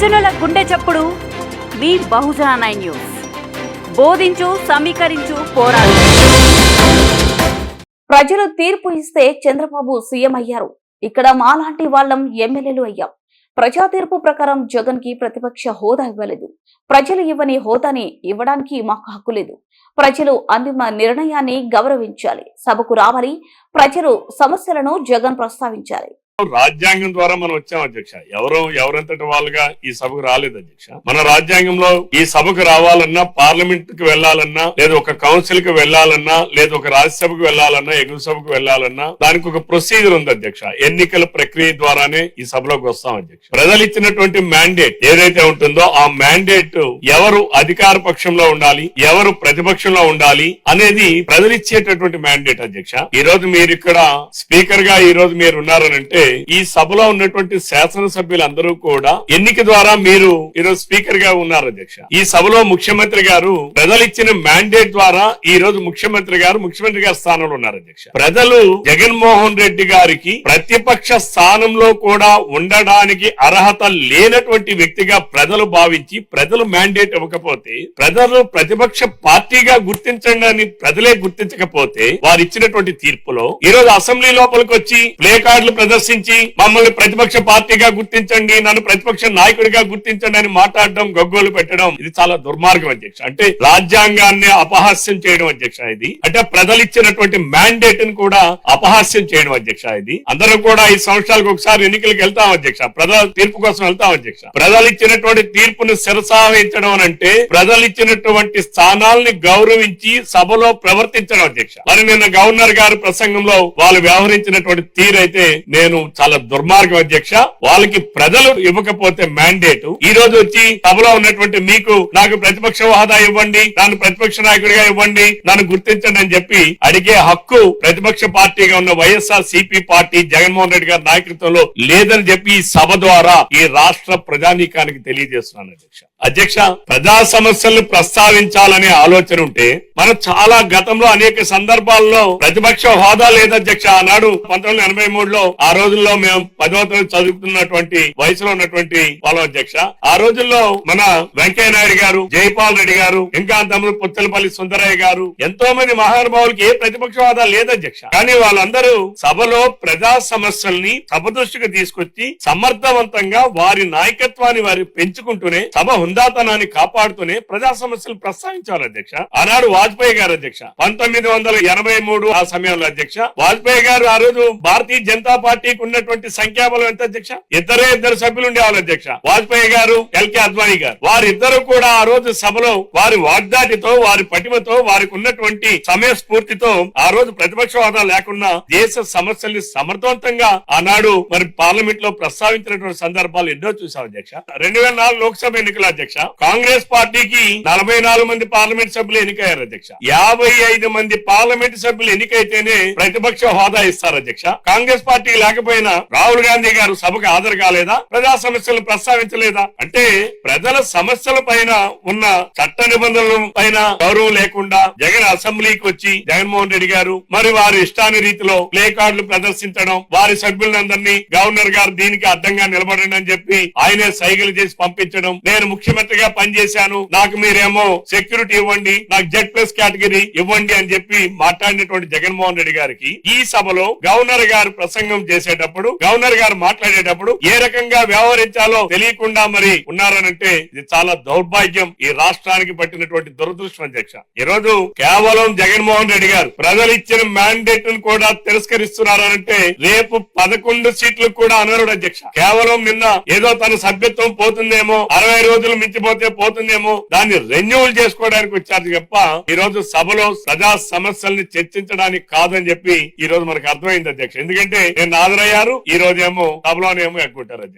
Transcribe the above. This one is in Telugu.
బహుజనుల గుండె చప్పుడు మీ బహుజన నైన్ న్యూస్. బోధించు సమీకరించు పోరాడు. ప్రజలు తీర్పు ఇస్తే చంద్రబాబు సీఎం అయ్యారు. ఇక్కడ మాలాంటి వాళ్ళం ఎమ్మెల్యేలు అయ్యాం. ప్రజా తీర్పు ప్రకారం జగన్కి ప్రతిపక్ష హోదా ఇవ్వలేదు. ప్రజలు ఇవ్వని హోదాని ఇవ్వడానికి మాకు హక్కు లేదు. ప్రజలు అంతిమ నిర్ణయాన్ని గౌరవించాలి. సభకు రావాలి. ప్రజలు సమస్యలను జగన్ ప్రస్తావించాలి. రాజ్యాంగం ద్వారా మనం వచ్చాం అధ్యక్ష. ఎవరు ఎవరంతటి వాళ్ళుగా ఈ సభకు రాలేదు అధ్యక్ష. మన రాజ్యాంగంలో ఈ సభకు రావాలన్నా పార్లమెంట్కి వెళ్ళాలన్నా లేదా ఒక కౌన్సిల్కి వెళ్ళాలన్నా లేదా ఒక రాజ్యసభకు వెళ్ళాలన్నా ఎగువ సభకు వెళ్ళాలన్నా దానికి ఒక ప్రొసీజర్ ఉంది అధ్యక్ష. ఎన్నికల ప్రక్రియ ద్వారానే ఈ సభలోకి వస్తాం అధ్యక్ష. ప్రజలు ఇచ్చినటువంటి మ్యాండేట్ ఏదైతే ఉంటుందో ఆ మ్యాండేట్ ఎవరు అధికార పక్షంలో ఉండాలి ఎవరు ప్రతిపక్షంలో ఉండాలి అనేది ప్రజలు ఇచ్చేటటువంటి మ్యాండేట్ అధ్యక్ష. ఈ రోజు మీరు ఇక్కడ స్పీకర్గా ఈ రోజు మీరు ఉన్నారనంటే ఈ సభలో ఉన్నటువంటి శాసనసభ్యులందరూ కూడా ఎన్నిక ద్వారా మీరు ఈరోజు స్పీకర్గా ఉన్నారు అధ్యక్ష. ఈ సభలో ముఖ్యమంత్రి గారు ప్రజలు ఇచ్చిన మ్యాండేట్ ద్వారా ఈ రోజు ముఖ్యమంత్రి గారు ముఖ్యమంత్రి గారి స్థానంలో ఉన్నారు అధ్యక్ష. ప్రజలు జగన్మోహన్ రెడ్డి గారికి ప్రతిపక్ష స్థానంలో కూడా ఉండడానికి అర్హత లేనటువంటి వ్యక్తిగా ప్రజలు భావించి ప్రజలు మ్యాండేట్ ఇవ్వకపోతే ప్రజలు ప్రతిపక్ష పార్టీగా గుర్తించండి అని ప్రజలే గుర్తించకపోతే వారు ఇచ్చినటువంటి తీర్పులో ఈ రోజు అసెంబ్లీ లోపలికి వచ్చి ప్లే కార్డులు ప్రదర్శించి మమ్మల్ని ప్రతిపక్ష పార్టీగా గుర్తించండి నన్ను ప్రతిపక్ష నాయకుడిగా గుర్తించండి అని మాట్లాడడం గగ్గోలు పెట్టడం ఇది చాలా దుర్మార్గం అధ్యక్ష. అంటే రాజ్యాంగాన్ని అపహాస్యం చేయడం అధ్యక్ష ఇది. అంటే ప్రజలు ఇచ్చినటువంటి మ్యాండేట్ని కూడా అపహాస్యం చేయడం అధ్యక్ష ఇది. అందరూ కూడా ఈ సంవత్సరాలకు ఒకసారి ఎన్నికలకు వెళ్తాం అధ్యక్ష. ప్రజల తీర్పు కోసం వెళ్తాం అధ్యక్ష. ప్రజలు ఇచ్చినటువంటి తీర్పును శిరసావహించడం అంటే ప్రజలు ఇచ్చినటువంటి స్థానాల్ని గౌరవించి సభలో ప్రవర్తించడం అధ్యక్ష. మరి నిన్న గవర్నర్ గారి ప్రసంగంలో వాళ్ళు వ్యవహరించినటువంటి తీరైతే నేను చాలా దుర్మార్గం అధ్యక్ష. వాళ్ళకి ప్రజలు ఇవ్వకపోతే మ్యాండేట్ ఈ రోజు వచ్చి సభలో ఉన్నటువంటి మీకు నాకు ప్రతిపక్ష హోదా ఇవ్వండి నన్ను ప్రతిపక్ష నాయకుడిగా ఇవ్వండి నన్ను గుర్తించండి అని చెప్పి అడిగే హక్కు ప్రతిపక్ష పార్టీగా ఉన్న YSR CP party Jaganmohan Reddy గారి నాయకత్వంలో లేదని చెప్పి ఈ సభ ద్వారా ఈ రాష్ట్ర ప్రజానీకానికి తెలియజేస్తున్నాను అధ్యక్ష. అధ్యక్ష ప్రజా సమస్యలను ప్రస్తావించాలనే ఆలోచన ఉంటే మనం చాలా గతంలో అనేక సందర్భాల్లో ప్రతిపక్ష హోదా లేదు అధ్యక్ష. ఆనాడు పంతొమ్మిది ఎనభై మూడులో ఆ రోజుల్లో మేము పదవ తరగతి చదువుతున్నటువంటి వయసులో ఉన్నటువంటి వాళ్ళ అధ్యక్ష. ఆ రోజుల్లో మన వెంకయ్య నాయుడు గారు జైపాల్ రెడ్డి గారు ఇంకా తమ్ముడు పుత్తలపల్లి సుందరయ్య గారు ఎంతో మంది మహానుభావులకి ఏ ప్రతిపక్ష హోదా లేదు అధ్యక్ష. కానీ వాళ్ళందరూ సభలో ప్రజా సమస్యల్ని సభ దృష్టికి తీసుకొచ్చి సమర్థవంతంగా వారి నాయకత్వాన్ని వారి పెంచుకుంటూనే సభ హుందాతనాన్ని కాపాడుతూనే ప్రజా సమస్యలు ప్రస్తావించారు అధ్యక్ష. ఆనాడు వాజ్పేయి గారు అధ్యక్ష. పంతొమ్మిది వందల ఎనభై మూడు ఆ సమయంలో అధ్యక్ష. వాజ్పేయి గారు ఆ రోజు భారతీయ జనతా పార్టీకి ఉన్నటువంటి సంఖ్యాబలం ఎంత అధ్యక్ష? ఇద్దరే ఇద్దరు సభ్యులు ఉండేవాళ్ళు అధ్యక్ష. వాజ్పేయి గారు ఎల్కే అద్వానీ గారు. వారిద్దరు కూడా ఆ రోజు సభలో వారి వాగ్దాటితో వారి పటిమతో వారికి ఉన్నటువంటి సమయ స్ఫూర్తితో ఆ రోజు ప్రతిపక్ష హోదా లేకుండా దేశ సమస్యల్ని సమర్థవంతంగా ఆనాడు మరి పార్లమెంట్లో ప్రస్తావించినటువంటి సందర్భాలు ఎన్నో చూసాం అధ్యక్ష. రెండు వేల నాలుగు లోక్సభ ఎన్నికల అధ్యక్ష. కాంగ్రెస్ పార్టీకి నలభై నాలుగు మంది పార్లమెంట్ సభ్యులు ఎన్నికయ్యారు అధ్యక్ష. యాభై ఐదు మంది పార్లమెంట్ సభ్యులు ఎన్నికైతేనే ప్రతిపక్ష హోదా ఇస్తారు అధ్యక్ష. కాంగ్రెస్ పార్టీ లేకపోయినా రాహుల్ గాంధీ గారు సభకు హాజరు కాలేదా? ప్రజా సమస్యలను ప్రస్తావించలేదా? అంటే ప్రజల సమస్యల పైన ఉన్న చట్ట నిబంధనల పైన గౌరవం లేకుండా జగన్ అసెంబ్లీకి వచ్చి జగన్మోహన్ రెడ్డి గారు మరి వారి ఇష్టాని రీతిలో ప్లే కార్డులు ప్రదర్శించడం వారి సభ్యులందరినీ గవర్నర్ గారు దీనికి అడ్డంగా నిలబడండి అని చెప్పి ఆయనే సైకిల్ చేసి పంపించడం నేను ముఖ్యమంత్రిగా పనిచేశాను. నాకు మీరేమో సెక్యూరిటీ ఇవ్వండి నాకు జెడ్ ప్లస్ కేటగిరీ ఇవ్వండి అని చెప్పి మాట్లాడినటువంటి జగన్మోహన్ రెడ్డి గారికి ఈ సభలో గవర్నర్ గారు ప్రసంగం చేసేటప్పుడు గవర్నర్ గారు మాట్లాడేటప్పుడు ఏ రకంగా వ్యవహరించాలో తెలియకుండా మరి ఉన్నారనంటే ఇది చాలా దౌర్భాగ్యం ఈ రాష్ట్రానికి పట్టినటువంటి దురదృష్టం అధ్యక్ష. ఈ రోజు కేవలం జగన్మోహన్ రెడ్డి గారు ప్రజలు ఇచ్చిన మ్యాండేట్ను కూడా తిరస్కరిస్తున్నారనంటే రేపు పదకొండు సీట్లు కూడా అనరుడు అధ్యక్ష. కేవలం నిన్న ఏదో తన సభ్యత్వం పోతుందేమో అరవై రోజులు మించిపోతే పోతుందేమో? దాన్ని రెన్యువల్ చేసుకోవడానికి వచ్చారు తప్ప ఈ రోజు సభలో ప్రజా సమస్యల్ని చర్చించడానికి కాదని చెప్పి ఈ రోజు మనకు అర్థమైంది అధ్యక్ష. ఎందుకంటే నేను హాజరయ్యారు ఈ రోజేమో సభలోనేమో ఎక్కుంటారు అధ్యక్ష.